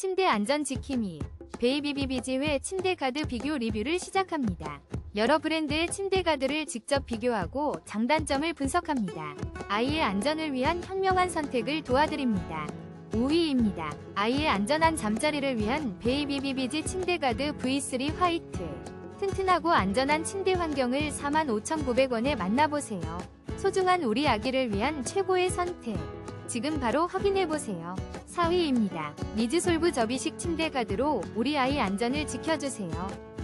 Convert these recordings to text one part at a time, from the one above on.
침대 안전 지킴이 베이비비비지회 침대 가드 비교 리뷰를 시작합니다. 여러 브랜드의 침대 가드를 직접 비교하고 장단점을 분석합니다. 아이의 안전을 위한 현명한 선택을 도와드립니다. 5위입니다. 아이의 안전한 잠자리를 위한 베이비비비지 침대 가드 V3 화이트. 튼튼하고 안전한 침대 환경을 45,900원에 만나보세요. 소중한 우리 아기를 위한 최고의 선택. 지금 바로 확인해보세요. 4위입니다. 니즈솔브 접이식 침대 가드로 우리 아이 안전을 지켜주세요.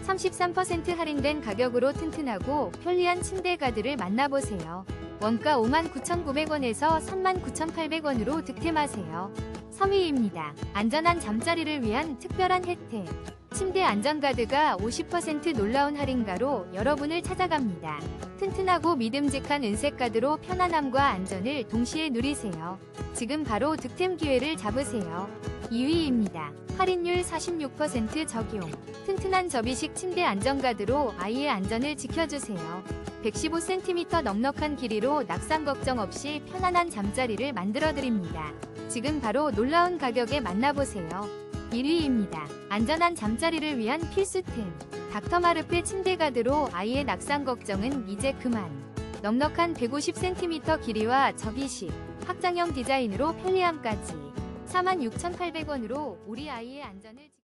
33% 할인된 가격으로 튼튼하고 편리한 침대 가드를 만나보세요. 원가 59,900원에서 39,800원으로 득템하세요. 3위입니다. 안전한 잠자리를 위한 특별한 혜택. 침대 안전가드가 50% 놀라운 할인가로 여러분을 찾아갑니다. 튼튼하고 믿음직한 은색 가드로 편안함과 안전을 동시에 누리세요. 지금 바로 득템 기회를 잡으세요. 2위입니다. 할인율 46% 적용. 튼튼한 접이식 침대 안전가드로 아이의 안전을 지켜주세요. 115cm 넉넉한 길이로 낙상 걱정 없이 편안한 잠자리를 만들어드립니다. 지금 바로 놀라운 가격에 만나보세요. 1위입니다. 안전한 잠자리를 위한 필수템. 닥터마르페 침대 가드로 아이의 낙상 걱정은 이제 그만. 넉넉한 150cm 길이와 접이식, 확장형 디자인으로 편리함까지 46,800원으로 우리 아이의 안전을 지-